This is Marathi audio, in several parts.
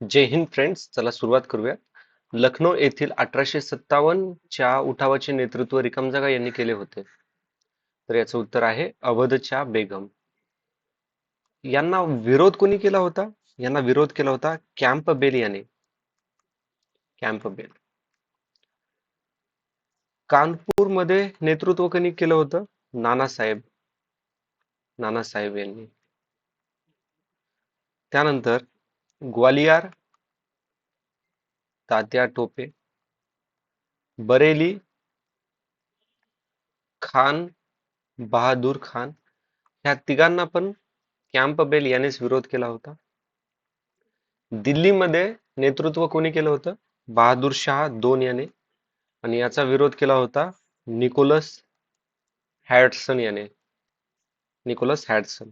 जय हिंद फ्रेंड्स चला सुरुवात करूया लखनौ येथील अठराशे सत्तावन्न च्या उठावाचे नेतृत्व रिकामजागा यांनी केले होते. तर याचं उत्तर आहे अवधच्या बेगम. यांना विरोध कोणी केला होता? यांना विरोध केला होता कॅम्प बेल याने. कॅम्प बेल कानपूरमध्ये नेतृत्व कोणी केलं होतं? नानासाहेब. नानासाहेब यांनी. त्यानंतर ग्वालियर तात्या टोपे बरेली खान बहादूर खान ह्या तिघांना पण कॅम्प बेल यानेच विरोध केला होता. दिल्लीमध्ये नेतृत्व कोणी केलं होतं? बहादूर शाह दोन याने. आणि याचा विरोध केला होता निकोलस हॅडसन याने. Nicholas Hudson.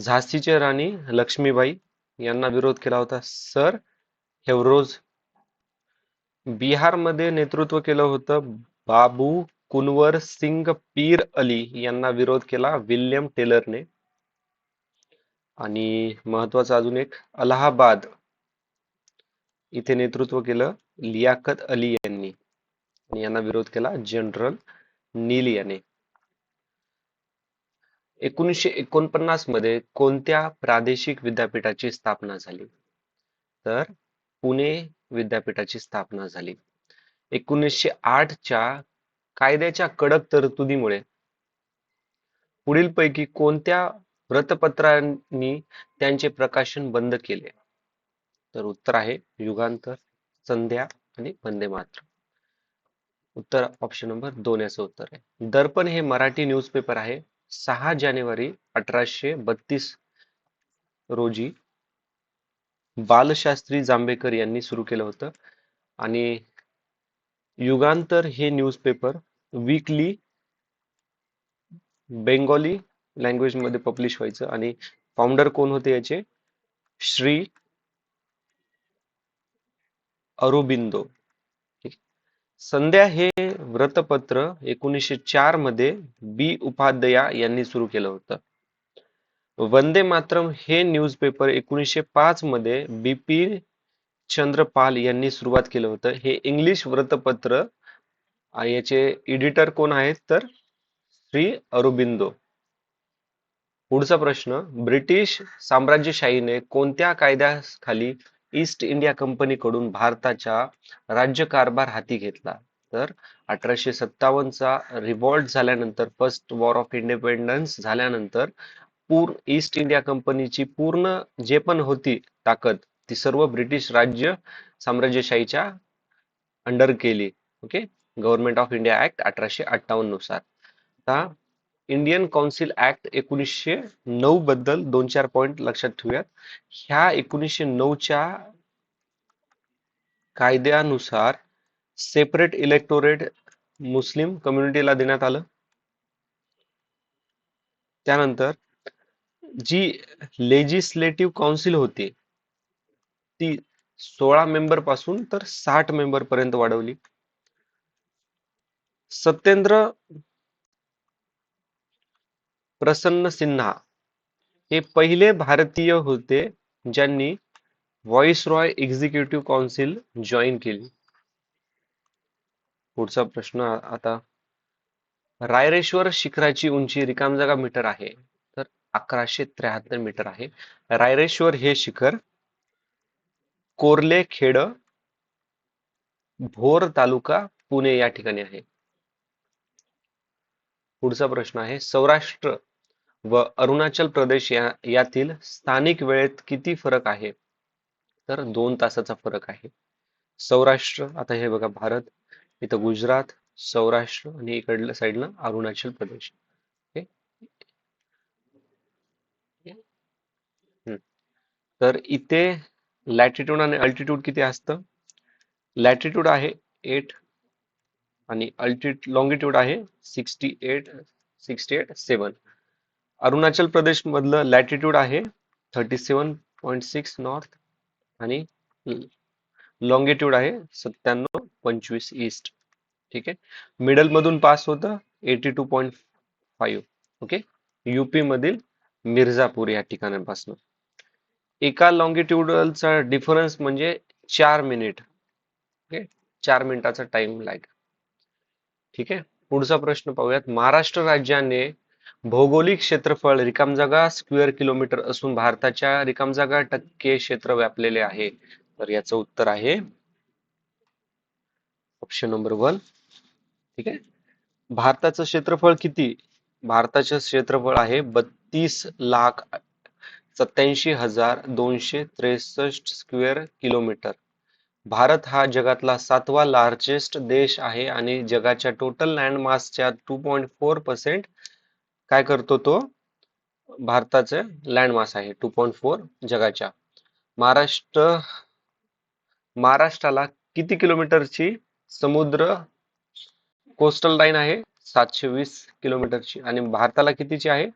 झाशीचे राणी लक्ष्मीबाई यांना विरोध केला होता. सर हेवरोज बिहारमध्ये नेतृत्व केलं होतं. बाबू कुनवर सिंग पीर अली यांना विरोध केला विल्यम टेलरने. आणि महत्वाचं अजून एक अलाहाबाद इथे नेतृत्व केलं लियाकत अली यांनी. यांना विरोध केला जनरल नील याने. एकोणीसशे एकोणपन्नासमध्ये कोणत्या प्रादेशिक विद्यापीठाची स्थापना झाली? तर पुणे विद्यापीठाची स्थापना झाली. एकोणीसशे च्या कायद्याच्या कडक तरतुदीमुळे पुढीलपैकी कोणत्या वृत्तपत्रांनी त्यांचे प्रकाशन बंद केले? तर उत्तर आहे युगांतर संध्या आणि वंदे मात्र उत्तर ऑप्शन नंबर दोन याचं उत्तर आहे. दर्पण हे मराठी न्यूजपेपर आहे. सहा जानेवारी अठराशे बत्तीस रोजी बालशास्त्री जांभेकर यांनी सुरू केलं होतं. आणि युगांतर हे न्यूजपेपर वीकली बेंगॉली लँग्वेजमध्ये पब्लिश व्हायचं. आणि फाउंडर कोण होते याचे? श्री अरुबिंदो. संध्या हे व्रतपत्र एकोणीसशे चारमध्ये बी उपाध्याया यांनी सुरू केलं होतं. वंदे मातरम हे न्यूजपेपर एकोणीसशे पाच मध्ये बीपी चंद्रपाल यांनी सुरुवात केलं होतं. हे इंग्लिश वृत्तपत्र याचे एडिटर कोण आहेत तर? श्री अरुबिंदो. पुढचा प्रश्न ब्रिटिश साम्राज्यशाहीने कोणत्या कायद्याखाली ईस्ट इंडिया कंपनीकडून भारताच्या राज्यकारभार हाती घेतला. तर अठराशे सत्तावन्नचा रिव्हॉल्ट झाल्यानंतर फर्स्ट वॉर ऑफ इंडिपेंडन्स झाल्यानंतर पूर्ण ईस्ट इंडिया कंपनीची पूर्ण जे पण होती ताकद ती सर्व ब्रिटिश राज्य साम्राज्यशाहीच्या अंडर केली. Okay government of India act अठराशे अठ्ठावन्ननुसार आता इंडियन काउन्सिल ऍक्ट एकोणीसशे नऊ बद्दल दोन चार पॉइंट लक्षात ठेवूयात. ह्या एकोणीसशे नऊच्या कायद्यानुसार सेपरेट इलेक्टोरेट मुस्लिम कम्युनिटीला देण्यात आलं. त्यानंतर जी लेजिस्लेटिव्ह काउन्सिल होती ती सोळा मेंबरपासून तर साठ मेंबर पर्यंत वाढवली. सत्येंद्र प्रसन्न सिन्हा हे पहिले भारतीय होते ज्यांनी viceroy executive council join केली. पुढचा प्रश्न आता. रायरेश्वर शिखराची उंची रिकाम जागा मीटर आहे. तर अकराशे त्र्याहत्तर मीटर आहे. रायरेश्वर हे शिखर कोरले खेड भोर तालुका पुणे या ठिकाणी आहे. पुढचा प्रश्न आहे सौराष्ट्र व अरुणाचल प्रदेश या यातील स्थानिक वेळेत किती फरक आहे? तर दोन तासाचा फरक आहे. सौराष्ट्र आता हे बघा भारत इथं गुजरात सौराष्ट्र आणि इकडल्या साईडला अरुणाचल प्रदेश. तर इथे लॅटिट्यूड आणि अल्टिट्यूड किती असतं? लॅटिट्यूड आहे एट आणि अल्टिट लॉंगिट्यूड आहे sixty eight sixty eight seven Arunachal Pradesh मधलं लॅटिट्यूड आहे thirty seven point six north आणि लॉंगिट्यूड आहे सत्त्याण्णव पंचवीस ईस्ट ठीक आहे? मिडल मधून पास होतं eighty two point five okay UP मधील मिर्झापूर या ठिकाणापासून. एका लॉंगिट्युडलचा डिफरन्स म्हणजे चार मिनिट ओके चार मिनिटाचा टाइम लाईक ठीक आहे? पुढचा प्रश्न पाहूयात. महाराष्ट्र राज्याने भौगोलिक क्षेत्रफळ रिकामजागा स्क्वेअर किलोमीटर असून भारताच्या रिकामजागा टक्के क्षेत्र व्यापलेले आहे. तर याचं उत्तर आहे. ऑप्शन नंबर वन ठीक आहे? भारताचं क्षेत्रफळ किती? भारताचं क्षेत्रफळ आहे बत्तीस लाख सत्याऐंशी हजार दोनशे त्रेसष्ट स्क्वेअर किलोमीटर भारत हा जगातला सातवा लार्जेस्ट देश आहे आणि जगाच्या टोटल लँड मासच्या टू पॉईंट फोर पर्सेंट काय करतो तो? भारताचं लँड मास आहे टू पॉईंट फोर जगाच्या. महाराष्ट्र महाराष्ट्राला किती किलोमीटरची समुद्र कोस्टल लाईन आहे? सातशे वीस किलोमीटरची आणि भारताला कितीची आहे?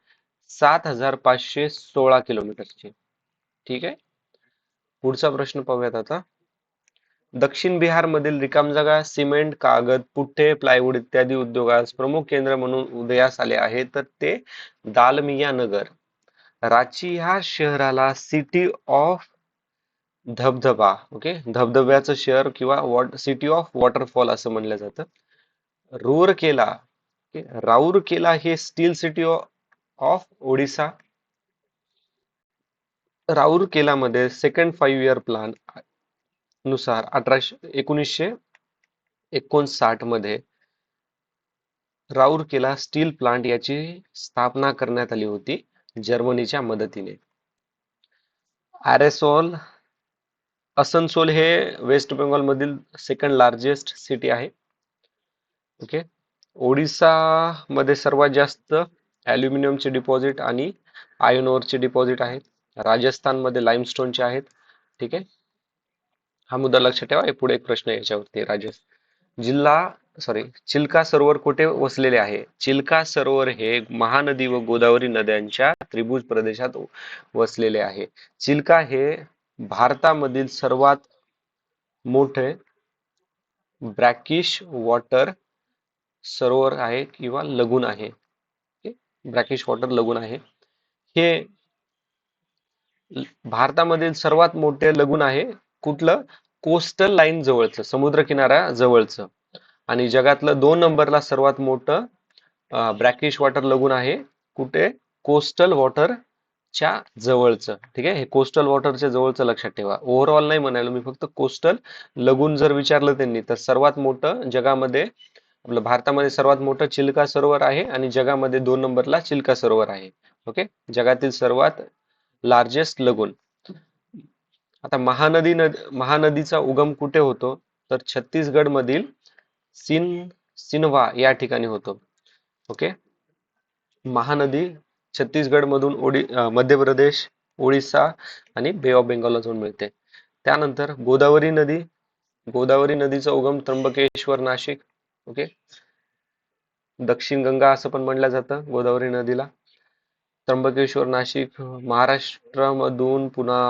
सात हजार पाचशे सोळा किलोमीटरची. ठीक आहे? पुढचा प्रश्न पाहूयात आता. दक्षिण बिहार मधील रिकाम जागा सिमेंट कागद पुठ्ठे प्लायवूड इत्यादी उद्योगास प्रमुख केंद्र म्हणून उदयास आले आहे. तर ते दालमिया नगर. रांची ह्या शहराला सिटी ऑफ धबधबा ओके धबधब्याचं शहर किंवा वॉट सिटी ऑफ वॉटरफॉल असं म्हणलं जातं. रूरकेला राऊरकेला हे स्टील सिटी ऑफ ओडिसा. राऊरकेलामध्ये सेकंड फाईव्ह इयर प्लान नुसार अठराशे एकोणीसशे एकोणसाठमध्ये राऊरकेला स्टील प्लांट याची स्थापना करण्यात आली होती जर्मनीच्या मदतीने. आरेसोल असनसोल हे वेस्ट बेंगॉल मधील सेकंड लार्जेस्ट सिटी आहे. ओके ओडिसा मध्ये सर्वात जास्त ॲल्युमिनियमचे डिपॉझिट आणि आयर्न ओरचे डिपॉझिट आहेत. राजस्थानमध्ये लाईमस्टोनचे आहेत. ठीक आहे? हा मुद्दा लक्षात ठेवा. पुढे एक प्रश्न याच्यावरती राजेश. जिल्हा सॉरी चिल्का सरोवर कुठे वसलेले आहे? चिल्का सरोवर हे महानदी व गोदावरी नद्यांच्या त्रिभुज प्रदेशात वसलेले आहे. चिल्का हे भारतामधील सर्वात मोठे ब्रॅकिश वॉटर सरोवर आहे किंवा लगून आहे. ब्रॅकिश वॉटर लगून आहे. हे भारतामधील सर्वात मोठे लगून आहे. कुठलं? कोस्टल लाईन जवळचं समुद्र किनारा जवळचं. आणि जगातलं दोन नंबरला सर्वात मोठं ब्रॅकिश वॉटर लगून आहे कुठे? कोस्टल वॉटर च्या जवळचं. ठीक आहे? हे कोस्टल वॉटरच्या जवळचं लक्षात ठेवा. ओव्हरऑल नाही म्हणायला मी फक्त कोस्टल लगून जर विचारलं त्यांनी तर सर्वात मोठं जगामध्ये आपलं भारतामध्ये सर्वात मोठं चिल्का सरोवर आहे आणि जगामध्ये दोन नंबरला चिल्का सरोवर आहे. ओके? जगातील सर्वात लार्जेस्ट लगून आता महानदी नद महानदीचा उगम कुठे होतो? तर छत्तीसगड मधील सिन सिनवा या ठिकाणी होतो. ओके? महानदी छत्तीसगड मधून ओडी मध्य प्रदेश ओडिसा आणि बे ऑफ बेंगॉलला जाऊन मिळते. त्यानंतर गोदावरी नदी गोदावरी नदीचा उगम त्र्यंबकेश्वर नाशिक ओके? दक्षिण गंगा असं पण म्हणलं जातं गोदावरी नदीला. त्र्यंबकेश्वर नाशिक महाराष्ट्रामधून पुन्हा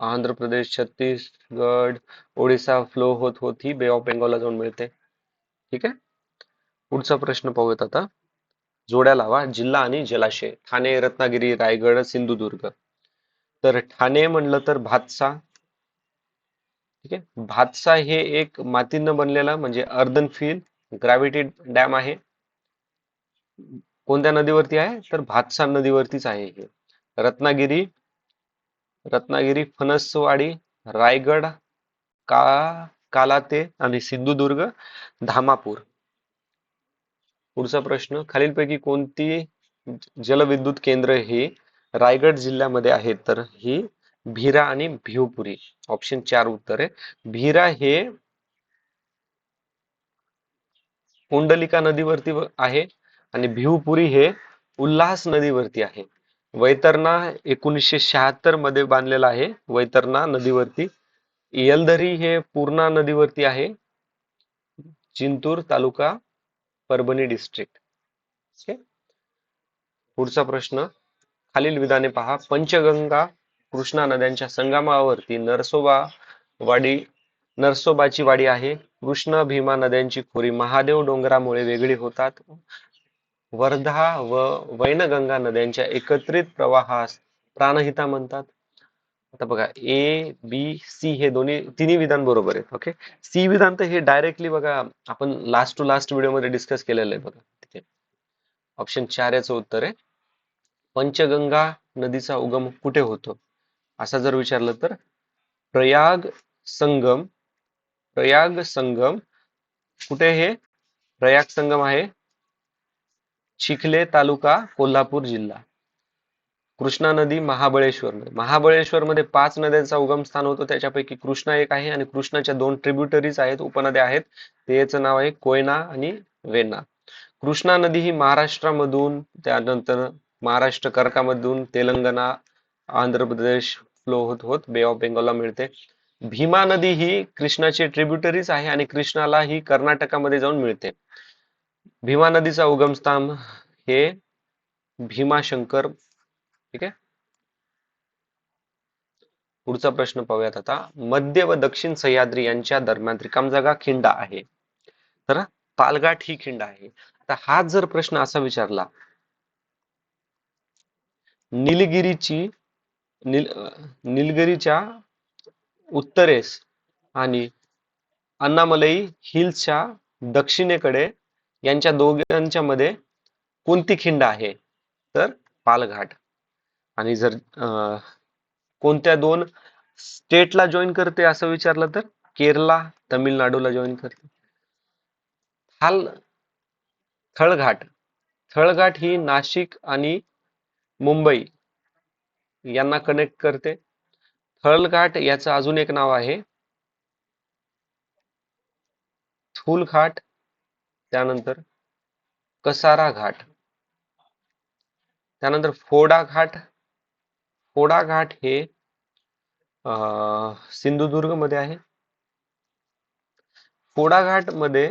आंध्र प्रदेश छत्तीसगड ओडिसा फ्लो होत होत ही बे ऑफ बेंगॉलला जाऊन मिळते. ठीक आहे? पुढचा प्रश्न पाहूयात आता. जोड्या लावा जिल्हा आणि जलाशय. ठाणे रत्नागिरी रायगड सिंधुदुर्ग. तर ठाणे म्हणलं तर भातसा. ठीक आहे? भातसा हे एक मातीनं बनलेला म्हणजे अर्धन फिल ग्रॅव्हिटी डॅम आहे. कोणत्या नदीवरती आहे? तर भातसा नदीवरतीच आहे हे. रत्नागिरी रत्नागिरी फणसवाडी रायगड का कालाते आणि सिंधुदुर्ग धामापूर. पुढचा प्रश्न खालीलपैकी कोणती जलविद्युत केंद्र ही रायगड जिल्ह्यामध्ये आहेत? तर ही भिरा आणि भिवपुरी. ऑप्शन चार उत्तर आहे. भिरा हे कुंडलिका नदीवरती आहे आणि भिवपुरी हे उल्हास नदीवरती आहे. वैतरणा एकोणीसशे शहात्तरमध्ये बांधलेला आहे. वैतरणा नदीवरती. येलदरी हे पूर्णा नदीवरती आहे. चिंतूर तालुका परभणी डिस्ट्रिक्ट पुढचा प्रश्न. खालील विधाने पहा. पंचगंगा कृष्णा नद्यांच्या संगमावरती नरसोबा वाडी नरसोबाची वाडी आहे. कृष्ण भीमा नद्यांची खोरी महादेव डोंगरामुळे वेगळी होतात. वर्धा व वैनगंगा नद्यांच्या एकत्रित प्रवाहास प्राणहिता म्हणतात. आता बघा ए बी सी हे दोन्ही तिन्ही विधान बरोबर आहेत ओके सी विधान तर हे डायरेक्टली बघा आपण लास्ट टू लास्ट व्हिडिओमध्ये डिस्कस केलेलं आहे बघा ठीक आहे? ऑप्शन चार याचं उत्तर आहे. पंचगंगा नदीचा उगम कुठे होतो? असा जर विचारलं तर प्रयाग संगम प्रयाग संगम कुठे हे? प्रयाग संगम आहे? चिखले तालुका कोल्हापूर जिल्हा. कृष्णा नदी महाबळेश्वर महाबळेश्वर मध्ये पाच नद्यांचा उगम स्थान होतो. त्याच्यापैकी कृष्णा एक आहे आणि कृष्णाच्या दोन ट्रिब्युटरीज आहेत उपनद्या आहेत. त्याचं नाव आहे कोयना आणि वेणा कृष्णा नदी ही महाराष्ट्रामधून त्यानंतर महाराष्ट्र कर्कामधून तेलंगणा आंध्र प्रदेश फ्लो होत होत बे ऑफ बेंगॉलला मिळते. भीमा नदी ही कृष्णाची ट्रिब्युटरीज आहे आणि कृष्णाला ही कर्नाटकामध्ये जाऊन मिळते. भीमा नदीचा उगमस्थान हे भीमाशंकर ठीक आहे? पुढचा प्रश्न पाहूयात आता. मध्य व दक्षिण सह्याद्री यांच्या दरम्यान रिकाम जागा खिंड आहे. तर पालघाट ही खिंड आहे. आता हा जर प्रश्न असा विचारला निलगिरीची निल निलगिरीच्या उत्तरेस आणि अन्नामलई हिल्सच्या दक्षिणेकडे यांच्या दोघांच्या मध्ये कोणती खिंड आहे? तर पालघाट. आणि जर कोणत्या दोन स्टेटला जॉईन करते असं विचारलं तर? केरला तमिळनाडूला जॉईन करते. हाल थळघाट. थळघाट ही नाशिक आणि मुंबई यांना कनेक्ट करते. थळघाट याचं अजून एक नाव आहे. थुलघाट. त्यानंतर कसारा घाट. त्यानंतर फोडा घाट. फोडा घाट हे सिंधुदुर्गमध्ये आहे. फोडा घाटमध्ये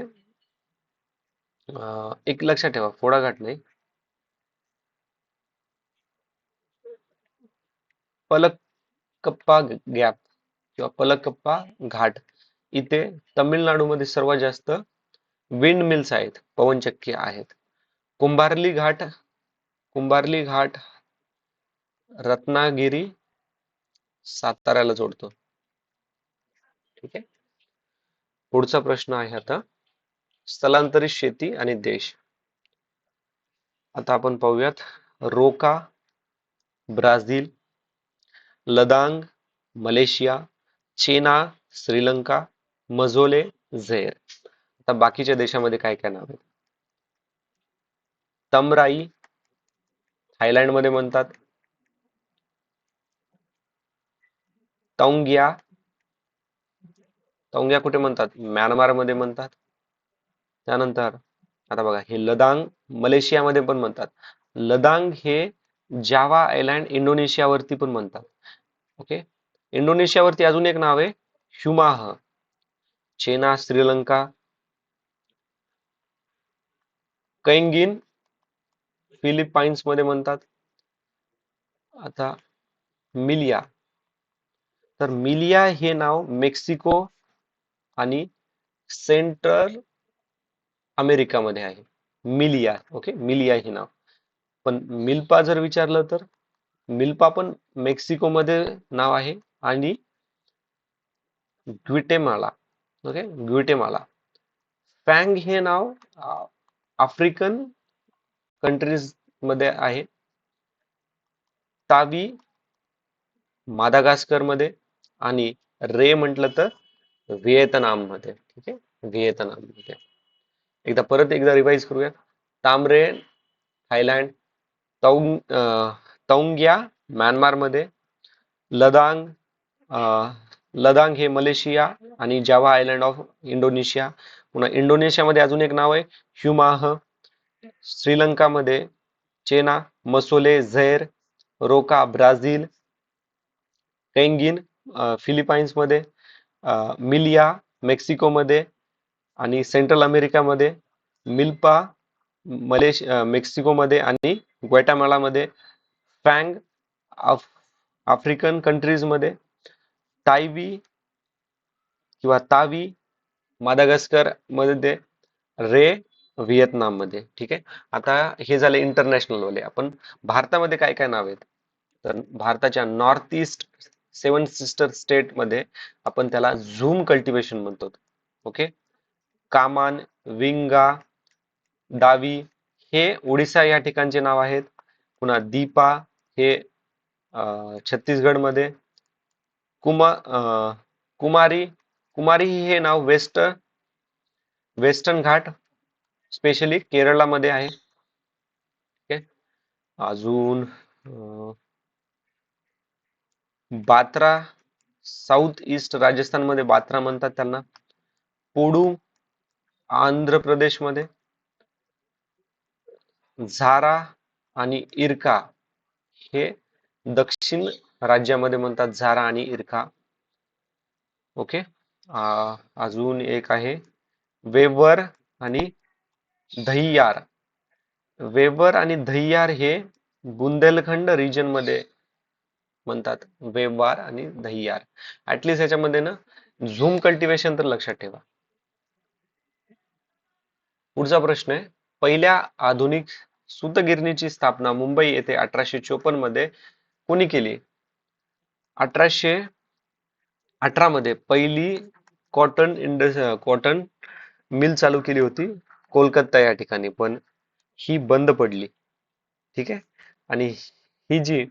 एक लक्षात ठेवा फोडा घाट नाही. पलकप्पा गॅप किंवा पलकप्पा घाट. इथे मध्ये सर्वात जास्त विंड मिल्स आहेत पवनचक्की आहेत. कुंभारली घाट कुंभारली घाट रत्नागिरी साताऱ्याला जोडतो. ठीक आहे? पुढचा प्रश्न आहे आता. स्थलांतरित शेती आणि देश. आता आपण पाहूयात रोका ब्राझील लदांग मलेशिया चीना श्रीलंका मझोले झेर. आता बाकीच्या देशामध्ये काय काय नाव आहेत? तमराई थायलंडमध्ये म्हणतात. तौंग्या तौंग्या कुठे म्हणतात? म्यानमारमध्ये म्हणतात. त्यानंतर आता बघा हे लदांग मलेशियामध्ये पण म्हणतात. लदांग हे जावा आयलँड इंडोनेशियावरती पण म्हणतात. ओके? इंडोनेशियावरती अजून एक नाव आहे ह्युमाह. चेना श्रीलंका कैंगिन फिलिपाईन्समध्ये म्हणतात. आता मिलिया. तर मिलिया हे नाव मेक्सिको आणि सेंट्रल अमेरिकामध्ये आहे. मिलिया ओके? मिलिया हे नाव. पण मिल्पा जर विचारलं तर मिल्पा पण मेक्सिको मध्ये नाव आहे आणि ग्विटेमाला ओके? ग्विटेमाला. फँग हे नाव आफ्रिकन कंट्रीजमध्ये आहे. तावी मादागास्करमध्ये आणि रे म्हटलं तर व्हिएतनाममध्ये ठीक आहे? व्हिएतनाममध्ये. एकदा परत एकदा रिवाइज करूया. तामरे थायलंड तौंग तौंग्या म्यानमारमध्ये लदांग लदांग हे मलेशिया आणि जावा आयलंड ऑफ इंडोनेशिया पुन्हा इंडोनेशियामध्ये अजून एक नाव आहे ह्युमाह. श्रीलंकामध्ये चेना मसोले झैर रोका ब्राझील कैंगिन फिलिपाईन्समध्ये मिलिया मेक्सिकोमध्ये आणि सेंट्रल अमेरिकामध्ये मिल्पा मलेश मेक्सिकोमध्ये आणि ग्वेटामालामध्ये फँग आफ आफ्रिकन कंट्रीजमध्ये तायवी किंवा तावी मादागस्करमध्ये रे व्हिएतनाममध्ये ठीक आहे? आता हे झाले इंटरनॅशनल वाले. आपण भारतामध्ये काय काय नाव आहेत? तर भारताच्या नॉर्थ ईस्ट सेवन सिस्टर स्टेटमध्ये आपण त्याला झूम कल्टिवेशन म्हणतो. ओके कामान विंगा डावी हे ओडिसा या ठिकाणचे नाव आहेत. पुन्हा दीपा हे छत्तीसगडमध्ये. कुमा कुमारी कुमारी हे नाव वेस्ट वेस्टर्न घाट स्पेशली केरळामध्ये आहे. ओके. अजून बात्रा साऊथ ईस्ट राजस्थानमध्ये बात्रा म्हणतात त्यांना. पोडू आंध्र प्रदेशमध्ये. झारा आणि इरका हे दक्षिण राज्यामध्ये म्हणतात झारा आणि इरखा. ओके? अजून एक आहे. वेवर आणि धैयार. वेवर आणि धैयार हे बुंदेलखंड रिजनमध्ये म्हणतात. वेवार आणि धैयार. ऍटलिस्ट याच्यामध्ये ना झूम कल्टिवेशन तर लक्षात ठेवा. पुढचा प्रश्न आहे. पहिल्या आधुनिक सूतगिरणीची स्थापना मुंबई येथे अठराशे चोपन्नमध्ये कोणी केली? अठराशे अठरा मध्ये पहिली कॉटन इंडस कॉटन मिल चालू केली होती कोलकाता या ठिकाणी. पण ही बंद पडली. ठीक आहे? आणि ही जी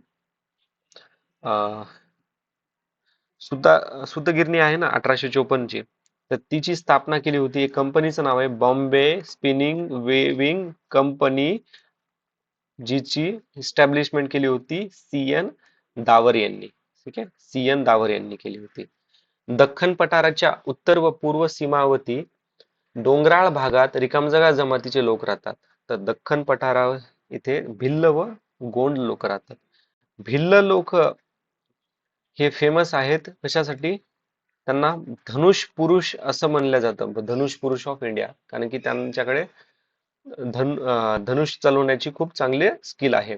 सुता सुतगिरणी आहे ना अठराशे चोपन्न ची तर तिची स्थापना केली होती. एक कंपनीचं नाव आहे बॉम्बे स्पिनिंग वेविंग कंपनी जिची इस्टॅब्लिशमेंट केली होती सी एन दावर यांनी. ठीक आहे? सी एन दावर यांनी केली होती. दख्खन पठाराच्या उत्तर व पूर्व सीमावती डोंगराळ भागात रिकामजगा जमातीचे लोक राहतात. तर दख्खन पठारावर इथे भिल्ल व गोंड लोक राहतात. भिल्ल लोक हे फेमस आहेत. कशासाठी? त्यांना धनुष पुरुष असं म्हणलं जातं. धनुष पुरुष ऑफ इंडिया कारण की त्यांच्याकडे धन धनुष चालवण्याची खूप चांगली स्किल आहे.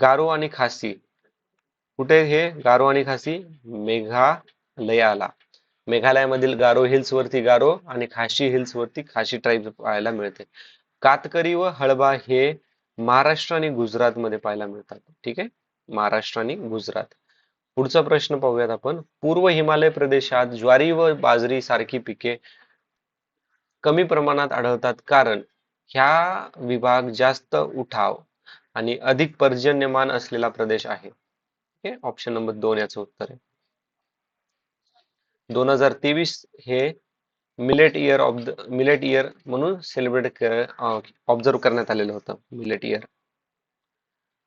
गारो आणि खासी. कुठे हे? गारो आणि खासी मेघालयाला. मेघालयामधील गारो हिल्स वरती गारो आणि खाशी हिल्स वरती खाशी ट्राईब पाहायला मिळते. कातकरी व हळबा हे महाराष्ट्र आणि गुजरात मध्ये पाहायला मिळतात. ठीक आहे? महाराष्ट्र आणि गुजरात. पुढचा प्रश्न पाहूयात आपण. पूर्व हिमालय प्रदेशात ज्वारी व बाजरी सारखी पिके कमी प्रमाणात आढळतात कारण ह्या विभाग जास्त उठाव आणि अधिक पर्जन्यमान असलेला प्रदेश आहे. ऑप्शन नंबर दोन याचं उत्तर आहे. दोन हजार तेवीस हे millet year of the millet year म्हणून सेलिब्रेट ऑब्झर्व करण्यात आलेलं होतं मिलेट इयर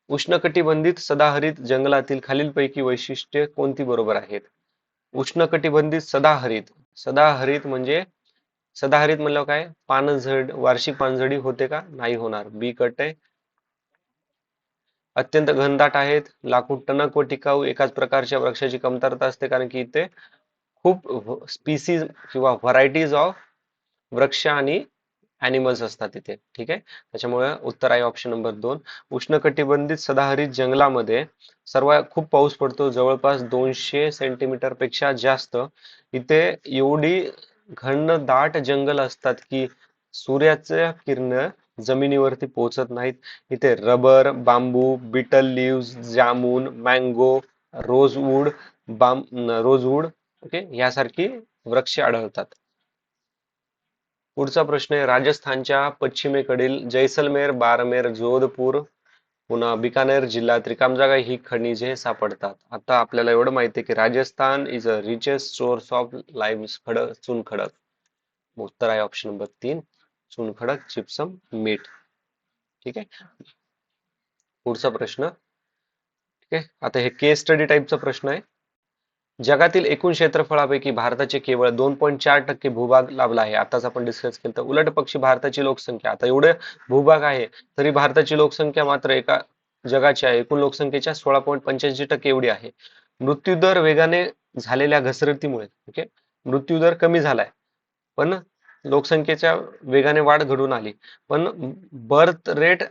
उष्णकटिबंधित सदाहरित जंगलातील खालीलपैकी वैशिष्ट्ये कोणती बरोबर आहेत? उष्णकटिबंधित सदाहरित सदाहरित म्हणजे सदाहरित म्हणलं काय? पानझड वार्षिक पानझडी होते का? नाही होणार. बी कट आहे. अत्यंत घनदाट आहेत. लाकूड टणक व टिकाऊ एकाच प्रकारच्या वृक्षाची कमतरता असते कारण की इथे खूप स्पीसीज किंवा व्हरायटीज ऑफ वृक्ष आणि अॅनिमल्स असतात तिथे. ठीक आहे? त्याच्यामुळे उत्तर आहे ऑप्शन नंबर दोन. उष्णकटिबंधित सदाहरित जंगलामध्ये सर्व खूप पाऊस पडतो. जवळपास दोनशे सेंटीमीटरपेक्षा जास्त. इथे एवढी घनदाट जंगल असतात की सूर्याच्या किरण जमिनीवरती पोहोचत नाहीत. इथे rubber bamboo betel leaves jamun mango rosewood balm rosewood okay यासारखी वृक्ष आढळतात. पुढचा प्रश्न आहे राजस्थानच्या पश्चिमेकडील जैसलमेर बारमेर जोधपूर पुन्हा बिकानेर जिल्ह्यात रिकामजागा ही खनिजे सापडतात. आता आपल्याला एवढं माहिती आहे की Rajasthan is a richest source of lime खडक चुनखडक उत्तर आहे ऑप्शन नंबर तीन. चुनखडक जिप्सम मीठ. ठीक आहे? पुढचा प्रश्न. ठीक आहे? आता हे केस स्टडी टाईपचा प्रश्न आहे. जगातील एकूण क्षेत्रफळापैकी भारताचे केवळ दोन पॉईंट चार टक्के भूभाग लाभला आहे. आताच आपण डिस्कस केलं तर उलट पक्षी भारताची लोकसंख्या. आता एवढे भूभाग आहे तरी भारताची लोकसंख्या मात्र एका जगाच्या एकूण लोकसंख्येच्या सोळा पॉईंट पंच्याऐंशी टक्के एवढी आहे. मृत्यूदर वेगाने झालेल्या घसरतीमुळे ओके मृत्यूदर कमी झालाय. पण लोकसंख्येच्या वेगाने वाढ घडून आली. पण बर्थ रेट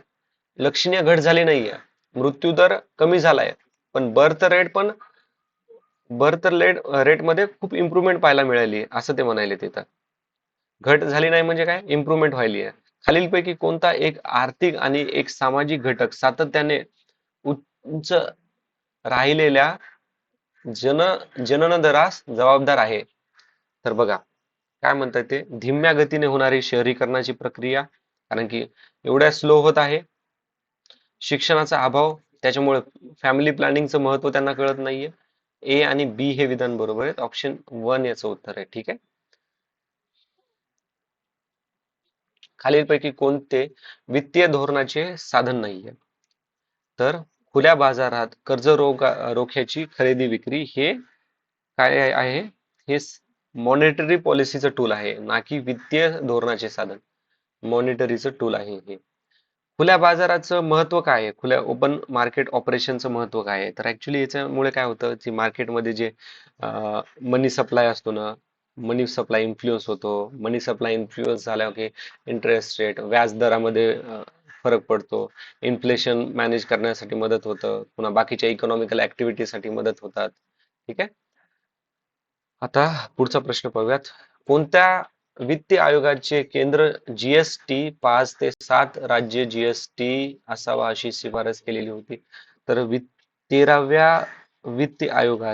लक्षणीय घट झाली नाहीये. मृत्यू दर कमी झालाय. पण बर्थ रेट पण बर्थ रेट रेटमध्ये खूप इम्प्रुव्हमेंट पाहायला मिळाली असं ते म्हणाले तिथं घट झाली नाही म्हणजे काय? इम्प्रुव्हमेंट व्हायली आहे. खालीलपैकी कोणता एक आर्थिक आणि एक सामाजिक घटक सातत्याने उच्च राहिलेल्या जन जनन दरास जबाबदार आहे? तर बघा काय म्हणतात ते? धीम्या गतीने होणारी शहरीकरणाची प्रक्रिया कारण की एवढ्या स्लो होत आहे. शिक्षणाचा अभाव त्याच्यामुळे फॅमिली प्लॅनिंगचं महत्त्व त्यांना कळत नाहीये. ए आणि बी हे विधान बरोबर आहेत. ऑप्शन वन याचं उत्तर आहे. ठीक आहे? खालीलपैकी कोणते वित्तीय धोरणाचे साधन नाहीये? तर खुल्या बाजारात कर्ज रोखा रोख्याची खरेदी विक्री हे काय आहे? हे मॉनिटरी पॉलिसीचं टूल आहे. ना की वित्तीय धोरणाचे साधन. मॉनिटरीचं टूल आहे हे. खुल्या बाजाराचं महत्त्व काय आहे? खुल्या ओपन मार्केट ऑपरेशनचं महत्त्व काय आहे? तर ऍक्च्युली याच्यामुळे काय होतं? की मार्केटमध्ये जे मनी सप्लाय असतो ना मनी सप्लाय इन्फ्लुअन्स होतो. मनी सप्लाय इन्फ्लुअन्स झाल्यावर की इंटरेस्ट रेट व्याज दरामध्ये फरक पडतो. इन्फ्लेशन मॅनेज करण्यासाठी मदत होतं. पुन्हा बाकीच्या इकॉनॉमिकल ऍक्टिव्हिटीसाठी मदत होतात. ठीक आहे? आता पुढचा प्रश्न पाहूयात. कोणत्या वित्त आयोगाचे केंद्र जीएसटी पाच ते सात राज्य जीएसटी असावा अशी शिफारस केलेली होती? तर तेराव्या वित्त आयोगा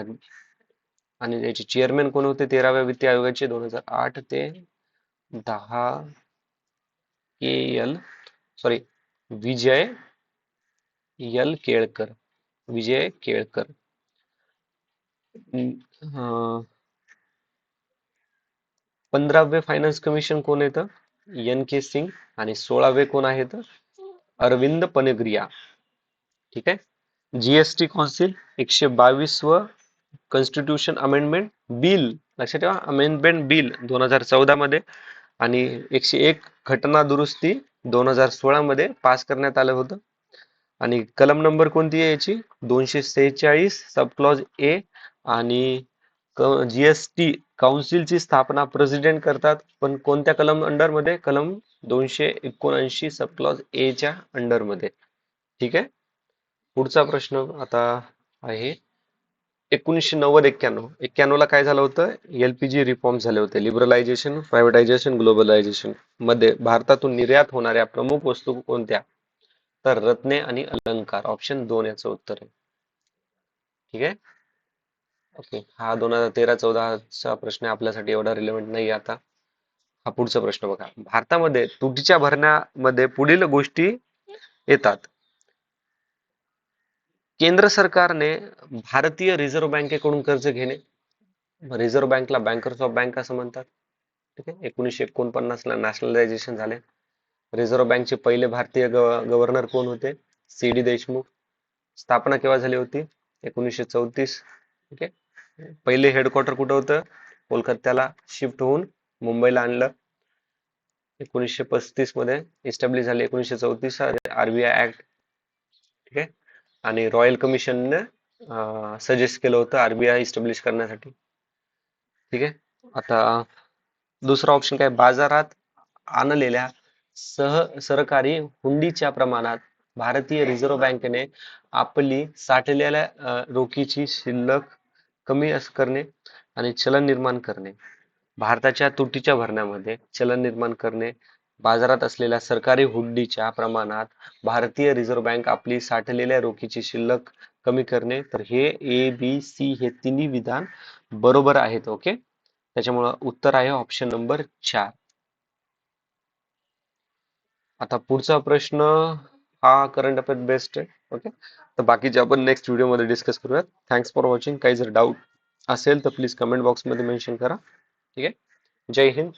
आणि त्याचे चेअरमॅन कोण होते? तेराव्या वित्त आयोगाचे दोन हजार आठ ते दहा K L sorry Vijay L Kelkar. Vijay Kelkar. पंधरावे finance commission कोण येतं एन के सिंग आणि सोळावे कोण आहेत अरविंद पनेग्रिया. ठीक आहे? जीएसटी कौन्सिल एकशे बावीस व कॉन्स्टिट्यूशन अमेंडमेंट बिल लक्षात ठेवा अमेंडमेंट बिल दोन हजार चौदा मध्ये आणि एकशे एक घटना दुरुस्ती दोन हजार सोळा मध्ये पास करण्यात आलं होतं. आणि कलम नंबर कोणती आहे याची? दोनशे सेहेचाळीस सब क्लॉज ए आणि जीएसटी काउन्सिलची स्थापना प्रेसिडेंट करतात पण कोणत्या कलम अंडरमध्ये कलम दोनशे एकोणऐंशी सबक्लॉज ए च्या अंडरमध्ये ठीक आहे? पुढचा प्रश्न आता आहे. एकोणीसशे नव्वद एक्क्याण्णव एक्क्याण्णव ला काय झालं होतं? एलपीजी रिफॉर्म झाले होते. लिबरलायझेशन प्रायव्हेटायझेशन ग्लोबलायझेशनमध्ये भारतातून निर्यात होणाऱ्या प्रमुख वस्तू कोणत्या? तर रत्ने आणि अलंकार. ऑप्शन दोन याचं उत्तर आहे. ठीक आहे? ओके. हा दोन हजार तेरा चौदाचा प्रश्न आपल्यासाठी एवढा रिलेव्हंट नाही आता. हा पुढचा प्रश्न बघा. भारतामध्ये तुटीच्या भरण्यामध्ये पुढील गोष्टी येतात. केंद्र सरकारने भारतीय रिझर्व्ह बँकेकडून कर्ज घेणे. रिझर्व्ह बँकला बँकर्स ऑफ बँक असं म्हणतात. ठीक आहे? एकोणीसशे एकोणपन्नास ला नॅशनलायझेशन झाले. रिझर्व्ह बँकचे पहिले भारतीय गव्हर्नर कोण होते? C D Deshmukh. स्थापना केव्हा झाली होती? एकोणीसशे चौतीस. ठीक आहे? पहिले हेडक्वार्टर कुठं होतं? कोलकात्याला शिफ्ट होऊन मुंबईला आणलं. एकोणीसशे पस्तीसमध्ये इस्टॅब्लिश झाले. एकोणीसशे चौतीस आरबीआय ऍक्ट ठीक आहे आणि रॉयल कमिशनने सजेस्ट केलं होतं आरबीआय इस्टॅब्लिश करण्यासाठी. ठीक आहे? आता दुसरा ऑप्शन काय? बाजारात आणलेल्या सह सरकारी हुंडीच्या प्रमाणात भारतीय रिझर्व्ह बँकेने आपली साठलेल्या रोखीची शिल्लक कमी अस करणे आणि चलन निर्माण करणे. भारताच्या तुटीच्या भरण्यामध्ये चलन निर्माण करणे बाजारात असलेल्या सरकारी हुंडीच्या प्रमाणात भारतीय रिझर्व्ह बँक आपली साठलेल्या रोखीची शिल्लक कमी करणे तर हे ए बी सी हे तिन्ही विधान बरोबर आहेत ओके त्याच्यामुळं उत्तर आहे ऑप्शन नंबर चार. आता पुढचा प्रश्न हा करंट अफेअर बेस्ट आहे ओके तर बाकीचे आपण नेक्स्ट व्हिडिओमध्ये डिस्कस करूयात थँक्स फॉर वॉचिंग काही जर डाऊट असेल तर प्लीज कमेंट बॉक्समध्ये मेन्शन करा ठीक आहे? जय हिंद.